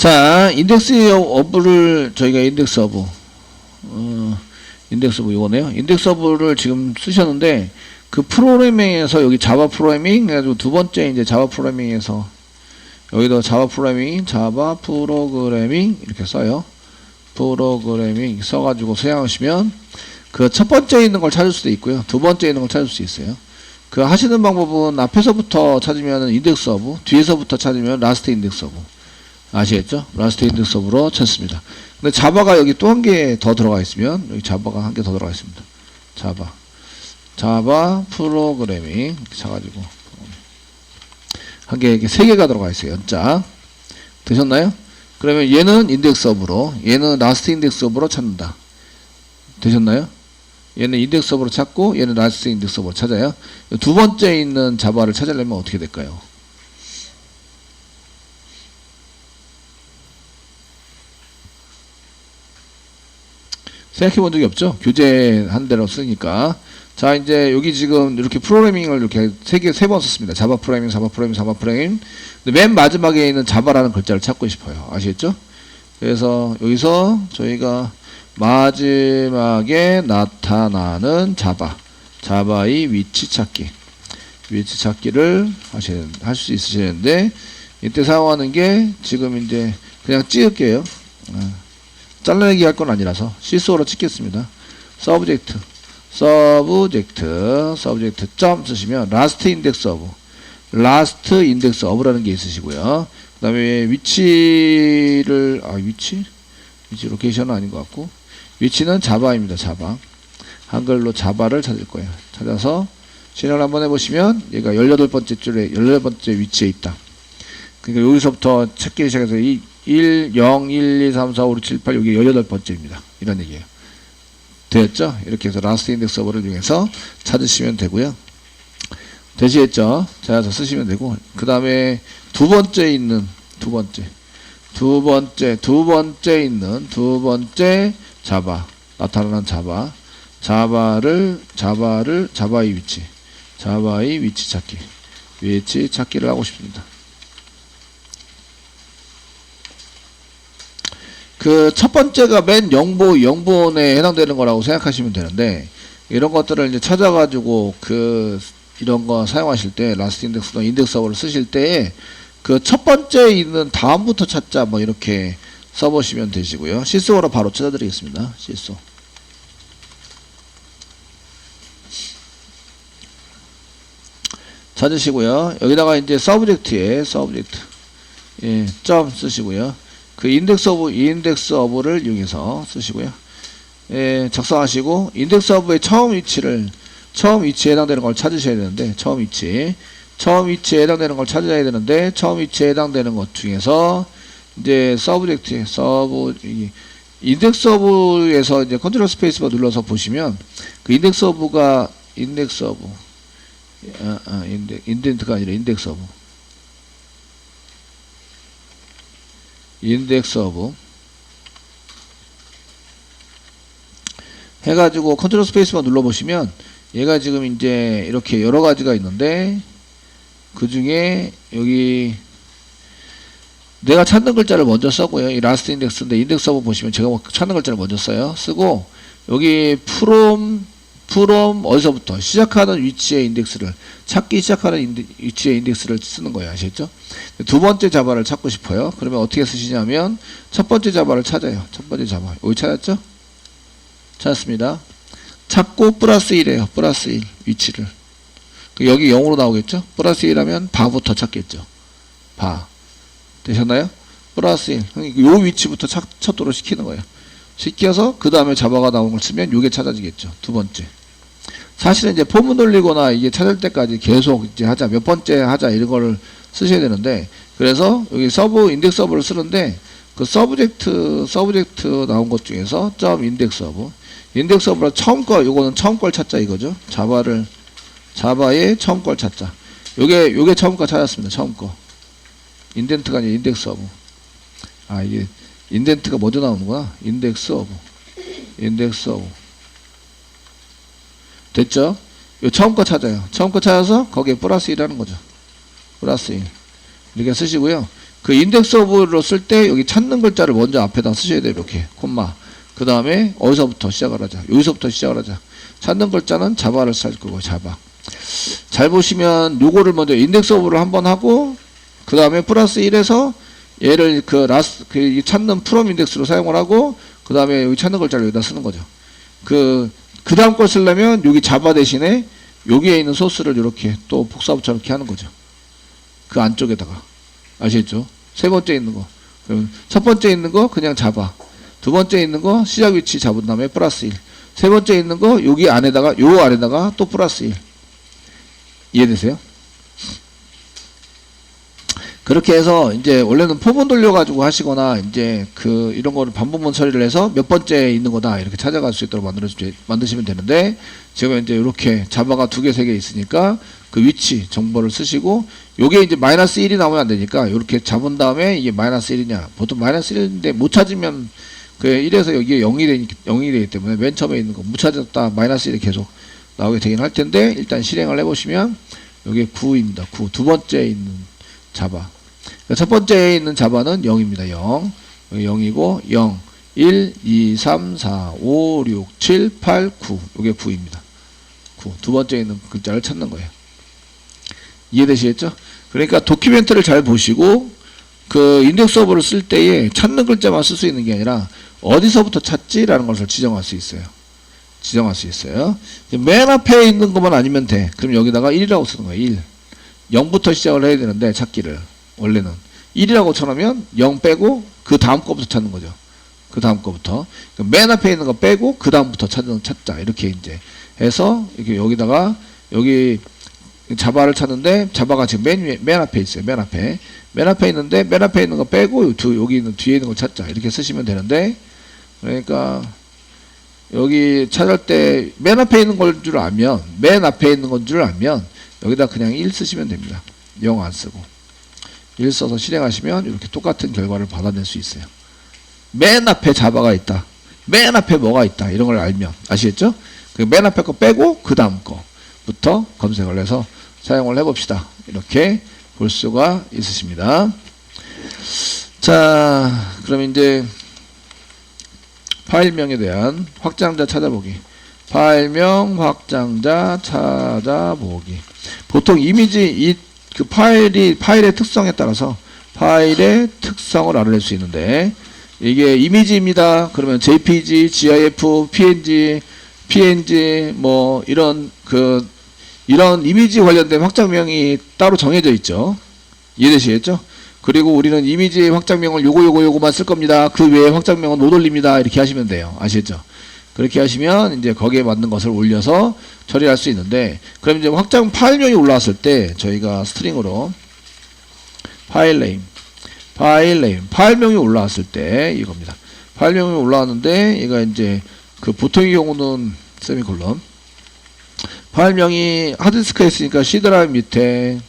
자, 인덱스 어브를 저희가 인덱스 어브 어, 인덱스 어브 이거네요. 인덱스 어브를 지금 쓰셨는데 그 프로그래밍에서 여기 자바 프로그래밍 해가지고 두 번째 이제 자바 프로그래밍에서 여기도 자바 프로그래밍, 자바 프로그래밍 이렇게 써요. 프로그래밍 써가지고 사용하시면 그 첫 번째 있는 걸 찾을 수도 있고요. 두 번째 있는 걸 찾을 수 있어요. 그 하시는 방법은 앞에서부터 찾으면 인덱스 어브, 뒤에서부터 찾으면 라스트 인덱스 어브. 아시겠죠? 라스트 인덱스 어브로 찾습니다. 근데 자바가 여기 또 한 개 더 들어가 있으면 여기 자바가 한 개 더 들어가 있습니다. 자바. 자바 프로그래밍 쳐가지고 한 개, 이렇게 세 개가 들어가 있어요. 연자. 되셨나요? 그러면 얘는 인덱스 업으로, 얘는 라스트 인덱스 업으로 찾는다. 되셨나요? 얘는 인덱스 업으로 찾고, 얘는 라스트 인덱스 업으로 찾아요. 두 번째 있는 자바를 찾으려면 어떻게 될까요? 생각해 본 적이 없죠? 교재 한 대로 쓰니까. 자, 이제 여기 지금 이렇게 프로그래밍을 이렇게 세 개, 세 번 썼습니다. 자바 프로그래밍, 자바 프로그래밍, 자바 프로그래밍. 근데 맨 마지막에 있는 자바라는 글자를 찾고 싶어요. 아시겠죠? 그래서 여기서 저희가 마지막에 나타나는 자바. 자바의 위치 찾기. 위치 찾기를 하셔야, 할수 있으시는데, 이때 사용하는 게 지금 이제 그냥 찍을게요. 아, 잘라내기 할 건 아니라서 시소로 찍겠습니다. 서브젝트. 서브젝트, 서브젝트 점 쓰시면 라스트 인덱스 오브, 라스트 인덱스 오브라는 게 있으시고요. 그 다음에 위치를, 아, 위치? 위치 로케이션은 아닌 것 같고, 위치는 자바입니다, 자바. 한글로 자바를 찾을 거예요. 찾아서 실행을 한번 해보시면 얘가 18번째 줄에 18번째 위치에 있다. 그러니까 여기서부터 찾기 시작해서 이 1, 0, 1, 2, 3, 4, 5, 6, 7, 8, 여기 18번째입니다. 이런 얘기예요. 되었죠? 이렇게 해서 라스트 인덱스 서버를 이용해서 찾으시면 되고요. 되시겠죠? 찾아서 쓰시면 되고 그 다음에 두 번째 있는 두 번째 두 번째 두 번째 있는 두 번째 자바 나타나는 자바 자바를 자바를 자바의 위치 자바의 위치 찾기 위치 찾기를 하고 싶습니다. 그 첫 번째가 맨 영보 영본에 해당되는 거라고 생각하시면 되는데 이런 것들을 이제 찾아가지고 그 이런 거 사용하실 때 라스트 인덱스나 인덱스 서버를 쓰실 때 그 첫 번째 있는 다음부터 찾자 뭐 이렇게 써보시면 되시고요. 시스오로 바로 찾아드리겠습니다. 시스 찾으시고요. 여기다가 이제 서브젝트에 서브젝트 예, 점 쓰시고요. 그 인덱스 오브 인덱스 오브를 이용해서 쓰시고요. 예, 작성하시고 인덱스 오브의 처음 위치를 처음 위치에 해당되는 걸 찾으셔야 되는데 처음 위치 처음 위치에 해당되는 걸 찾아야 되는데 처음 위치에 해당되는 것 중에서 이제 서브젝트 서브 이 인덱스 오브에서 이제 컨트롤 스페이스바 눌러서 보시면 그 인덱스 오브가 인덱스 오브 아, 아, 인데, 인덴트가 아니라 인덱스 오브 인덱스 오브 해가지고 컨트롤 스페이스만 눌러보시면 얘가 지금 이제 이렇게 여러 가지가 있는데 그 중에 여기 내가 찾는 글자를 먼저 써고요. 이 라스트 인덱스인데 인덱스 오브 보시면 제가 뭐 찾는 글자를 먼저 써요. 쓰고 여기 프 롬 프롬 어디서부터 시작하는 위치의 인덱스를 찾기 시작하는 인데, 위치의 인덱스를 쓰는 거예요. 아시겠죠? 두 번째 자바를 찾고 싶어요. 그러면 어떻게 쓰시냐면 첫 번째 자바를 찾아요. 첫 번째 자바. 여기 찾았죠? 찾았습니다. 찾고 플러스 1이에요. 플러스 1 위치를. 그 여기 0으로 나오겠죠? 플러스 1 하면 바부터 찾겠죠. 바. 되셨나요? 플러스 1. 요 위치부터 찾, 찾도록 시키는 거예요. 시켜서 그 다음에 자바가 나오는 걸 쓰면 요게 찾아지겠죠. 두 번째. 사실은 이제 포문 돌리거나 이게 찾을 때까지 계속 이제 하자 몇 번째 하자 이런 거를 쓰셔야 되는데 그래서 여기 서브 인덱스 서브를 쓰는데 그 서브젝트 서브젝트 나온 것 중에서 점 인덱스 서브. 인덱스 서브라 처음 거 요거는 처음 걸 찾자 이거죠. 자바를 자바의 처음 걸 찾자. 요게 요게 처음 거 찾았습니다 처음 거. 인덴트가 아니라 인덱스 서브. 아 이게 인덴트가 먼저 나오는구나. 인덱스 서브. 인덱스 서브 됐죠? 요 처음 거 찾아요. 처음 거 찾아서 거기에 플러스 1하는 거죠. 플러스 1. 이렇게 쓰시고요. 그 인덱스 오브로 쓸 때 여기 찾는 글자를 먼저 앞에다 쓰셔야 돼요. 이렇게 콤마. 그 다음에 어디서부터 시작을 하자. 여기서부터 시작을 하자. 찾는 글자는 자바를 쓸 거고 자바. 잘 보시면 요거를 먼저 인덱스 오브를 한번 하고 그 다음에 플러스 1에서 얘를 그 라스 그이 찾는 프롬 인덱스로 사용을 하고 그 다음에 여기 찾는 글자를 여기다 쓰는 거죠. 그, 그 다음 걸 쓰려면 여기 자바 대신에 여기에 있는 소스를 이렇게 또 복사부터 이렇게 하는 거죠. 그 안쪽에다가. 아시겠죠? 세 번째 있는 거. 그럼 첫 번째 있는 거 그냥 잡아. 두 번째 있는 거 시작 위치 잡은 다음에 플러스 1. 세 번째 있는 거 여기 안에다가 요 안에다가 또 플러스 1. 이해되세요? 그렇게 해서 이제 원래는 포분 돌려가지고 하시거나 이제 그 이런 거를 반복문 처리를 해서 몇 번째 있는 거다 이렇게 찾아갈 수 있도록 만들어 만드시면 되는데 지금 이제 이렇게 자바가 두 개 세 개 있으니까 그 위치 정보를 쓰시고 요게 이제 마이너스 1이 나오면 안 되니까 이렇게 잡은 다음에 이게 마이너스 1이냐 보통 마이너스 1인데 못 찾으면 그 1에서 여기에 0이 되니 0이 되기 때문에 맨 처음에 있는 거 못 찾았다 마이너스 1이 계속 나오게 되긴 할 텐데 일단 실행을 해보시면 여기 9입니다. 9. 두 번째 있는 자바. 첫 번째에 있는 자바는 0입니다. 0. 여기 0이고 0, 1, 2, 3, 4, 5, 6, 7, 8, 9. 요게 9입니다. 9. 두 번째에 있는 글자를 찾는 거예요. 이해되시겠죠? 그러니까 도큐멘트를 잘 보시고 그 인덱스 서버를 쓸 때에 찾는 글자만 쓸 수 있는 게 아니라 어디서부터 찾지라는 것을 지정할 수 있어요. 지정할 수 있어요. 맨 앞에 있는 것만 아니면 돼. 그럼 여기다가 1이라고 쓰는 거예요. 1. 0부터 시작을 해야 되는데 찾기를 원래는. 1이라고 쳐놓으면 0 빼고 그 다음 거부터 찾는 거죠. 그 다음 거부터. 그러니까 맨 앞에 있는 거 빼고 그 다음부터 찾는 찾자. 이렇게 이제 해서 이렇게 여기다가 여기 자바를 찾는데 자바가 지금 맨 위에 맨 앞에 있어요. 맨 앞에. 맨 앞에 있는데 맨 앞에 있는 거 빼고 두 여기 있는 뒤에 있는 거 찾자. 이렇게 쓰시면 되는데. 그러니까 여기 찾을 때 맨 앞에 있는 걸 줄 알면 맨 앞에 있는 건 줄 알면 여기다 그냥 1 쓰시면 됩니다. 0 안 쓰고 1 써서 실행하시면 이렇게 똑같은 결과를 받아낼 수 있어요. 맨 앞에 자바가 있다. 맨 앞에 뭐가 있다. 이런 걸 알면 아시겠죠? 그 맨 앞에 거 빼고 그 다음 거부터 검색을 해서 사용을 해봅시다. 이렇게 볼 수가 있으십니다. 자, 그럼 이제 파일명에 대한 확장자 찾아보기. 파일명 확장자 찾아보기. 보통 이미지 이 그 파일이 파일의 특성에 따라서 파일의 특성을 알아낼 수 있는데 이게 이미지입니다. 그러면 JPG, GIF, PNG, PNG 뭐 이런 그 이런 이미지 관련된 확장명이 따로 정해져 있죠. 이해되시겠죠? 그리고 우리는 이미지 확장명을 요거 요거 요거만 쓸 겁니다. 그 외에 확장명은 못 올립니다. 이렇게 하시면 돼요. 아시겠죠? 그렇게 하시면 이제 거기에 맞는 것을 올려서 처리할 수 있는데 그럼 이제 확장 파일명이 올라왔을 때 저희가 스트링으로 파일 네임 파일 네임 파일명이 올라왔을 때 이겁니다. 파일명이 올라왔는데 얘가 이제 그 보통의 경우는 세미콜론 파일명이 하드디스크에 있으니까 C 드라이브 밑에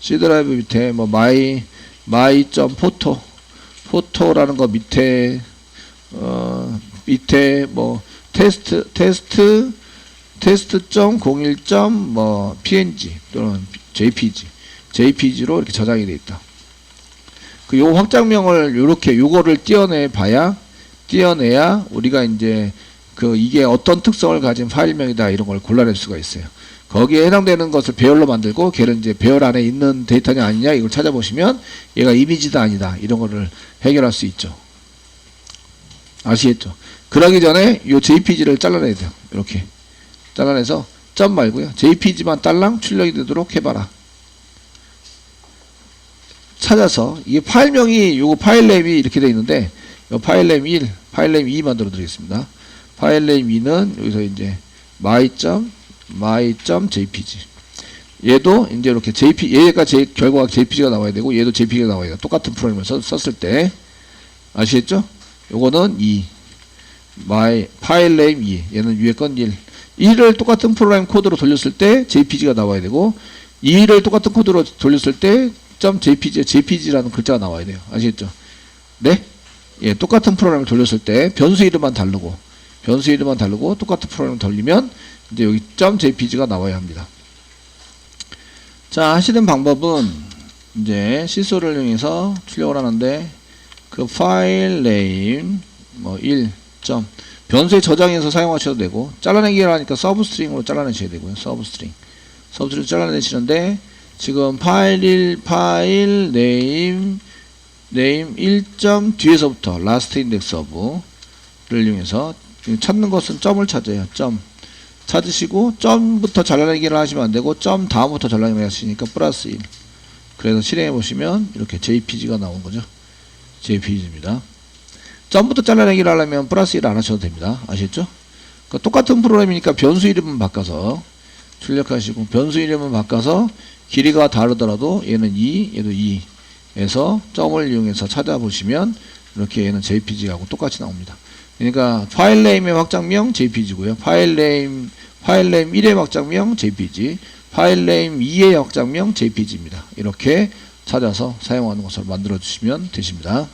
C 드라이브 밑에 뭐점 포토 포토라는 거 밑에 어 밑에 뭐 테스트 테스트 테스트 점 01점 뭐 png 또는 jpg jpg로 이렇게 저장이 돼 있다. 그 요 확장명을 요렇게 요거를 띄어내 봐야 띄어내야 우리가 이제 그 이게 어떤 특성을 가진 파일명이다 이런 걸 골라낼 수가 있어요. 거기에 해당되는 것을 배열로 만들고 걔를 이제 배열 안에 있는 데이터냐 아니냐 이걸 찾아보시면 얘가 이미지다 아니다 이런 거를 해결할 수 있죠. 아시겠죠? 그러기 전에 이 JPG를 잘라내야 돼요. 이렇게 잘라내서 점 말고요. JPG만 딸랑 출력이 되도록 해봐라. 찾아서 이게 파일명이 요거 파일네임이 이렇게 되어 있는데 요 파일네임 1, 파일네임 2 만들어 드리겠습니다. 파일네임 2는 여기서 이제 my.my.jpg 얘도 이제 이렇게 JP 얘가 제 결과가 JPG가 나와야 되고 얘도 JPG가 나와야 돼요. 똑같은 프로그램을 썼, 썼을 때 아시겠죠? 요거는 2 my 파일 네임 2 얘는 위에 건 1. 1을 똑같은 프로그램 코드로 돌렸을 때 JPG가 나와야 되고 2를 똑같은 코드로 돌렸을 때 .jpg, jpg라는 글자가 나와야 돼요. 아시겠죠? 네? 예, 똑같은 프로그램을 돌렸을 때 변수 이름만 다르고 변수 이름만 다르고 똑같은 프로그램을 돌리면 이제 여기 .jpg가 나와야 합니다. 자, 하시는 방법은 이제 시소를 이용해서 출력을 하는데 그 파일 네임 뭐 1 점 변수에 저장해서 사용하셔도 되고 잘라내기를 하니까 서브 스트링으로 잘라내셔야 되고요. 서브 스트링. 서브 스트링 잘라내시는데 지금 파일 1 파일 네임 네임 1점 뒤에서부터 라스트 인덱스 오브를 이용해서 찾는 것은 점을 찾아요. 점 찾으시고 점부터 잘라내기를 하시면 안 되고 점 다음부터 잘라내기 하시니까 플러스 1 그래서 실행해 보시면 이렇게 JPG가 나온 거죠. JPG입니다. 점부터 잘라내기를 하려면 플러스 1 안 하셔도 됩니다. 아시겠죠? 그 똑같은 프로그램이니까 변수 이름은 바꿔서 출력하시고 변수 이름은 바꿔서 길이가 다르더라도 얘는 2, 얘도 2 에서 점을 이용해서 찾아보시면 이렇게 얘는 JPG하고 똑같이 나옵니다. 그러니까 파일 네임의 확장명 JPG고요. 파일 네임 파일 네임 1의 확장명 JPG, 파일 네임 2의 확장명 JPG입니다. 이렇게 찾아서 사용하는 것으로 만들어 주시면 되십니다.